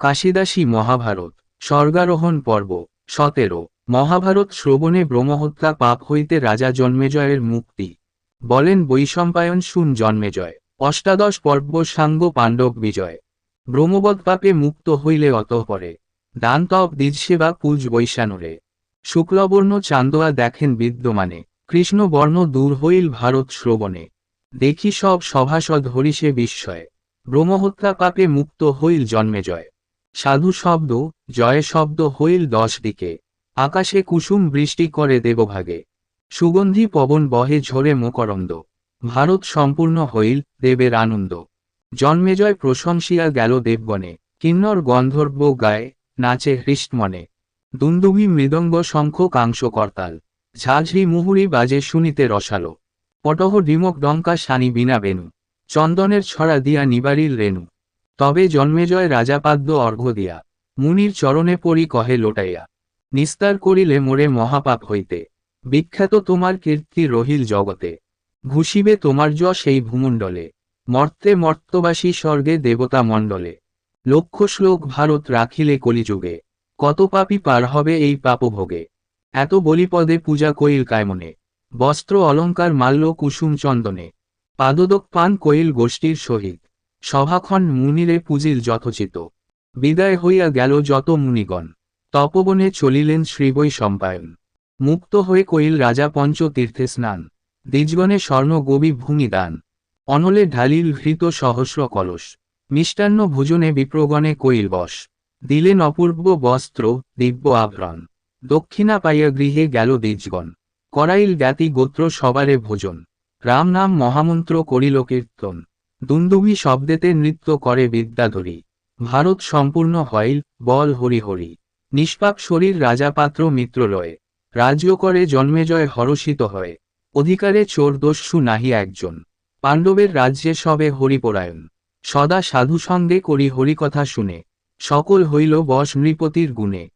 কাশিদাসী মহাভারত, স্বর্গারোহণ পর্ব, সতেরো। মহাভারত শ্রবণে ব্রহ্মহত্যা পাপ হইতে রাজা জন্মেজয়ের মুক্তি। বলেন বৈশম্পায়ন শুন জন্মেজয়, অষ্টাদশ পর্ব সাঙ্গ পাণ্ডব বিজয়। ব্রহ্মবৎ পাপে মুক্ত হইলে অতঃপরে দান তপ দ্বিজসেবা পূজ বৈশানুরে। শুক্লবর্ণ চান্দোয়া দেখেন বিদ্যমানে কৃষ্ণবর্ণ দূর হইল ভারত শ্রবণে। দেখি সব সভাসদ হরিষে বিস্ময়, ব্রহ্মহত্যা পাপে মুক্ত হইল জন্মেজয়। সাধু শব্দ, জয় শব্দ হইল দশ দিকে। আকাশে কুসুম বৃষ্টি করে দেবভাগে। সুগন্ধি পবন বহে ঝরে মকরন্দ। ভারত সম্পূর্ণ হইল দেবের আনন্দ। জন্মেজয় প্রশংসিয়া গেল দেবগণে। কিন্নর গন্ধর্ব গায়ে নাচে হৃষ্টমনে দুন্দুভি মৃদঙ্গ শঙ্খ কাংস করতাল। ঝাঝরি মুহুরি বাজে শুনিতে রসালো। পটহ ডিমক ডঙ্কা শানি বিনা বেনু। চন্দনের ছড়া দিয়া নিবারিল রেণু। তবে জন্মেজয় রাজাপাদ্য অর্ঘ্য দিয়া। মুনির চরণে পড়ি কহে লোটাইয়া। নিস্তার করিলে মোরে মহাপাপ হইতে। বিখ্যাত তোমার কীর্তি রহিল জগতে। ঘুষিবে তোমার যশ সেই ভূমণ্ডলে। মর্তে মর্তবাসী স্বর্গে দেবতা মণ্ডলে। লক্ষ শ্লোক ভারত রাখিলে কলিযুগে। কত পাপি পার হবে এই পাপভোগে। এত বলিপদে পূজা কইল কায়মনে। বস্ত্র অলঙ্কার মাল্য কুসুম চন্দনে। পাদদক পান কইল গোষ্ঠীর সহিত। সভাক্ষণ মুনিরে পুজিল যথোচিত। বিদায় হইয়া গেল যত মুনিগণ। তপবনে চলিলেন শ্রীবৈ সম্পায়ন মুক্ত হয়ে কইল, রাজা পঞ্চতীর্থে স্নান। দ্বিজগণে স্বর্ণ গবি ভূমি দান। অনলে ঢালিল ঘৃত সহস্র কলস। মিষ্টান্ন ভোজনে বিপ্রগণে কইল, বস। দিলেন অপূর্ব বস্ত্র, দিব্য আভরণ। দক্ষিণা পাইয়া গৃহে গেল দ্বিজগণ। করাইল জ্ঞাতি গোত্র সবারে ভোজন। রাম নাম মহামন্ত্র করিল কীর্তন। দুন্দুভি শব্দেতে নৃত্য করে বিদ্যাধরী। ভারত সম্পূর্ণ হইল, বল হরি হরি। নিষ্পাপ শরীর রাজাপাত্র মিত্র রয়ে রাজ্য করে জন্মেজয় হরষিত হয়। অধিকারে চোর দস্যু নাহি একজন। পাণ্ডবের রাজ্যে সবে হরিপরায়ণ। সদা সাধু সঙ্গে করি হরিকথা শুনে। সকল হইল বশ নৃপতির গুণে।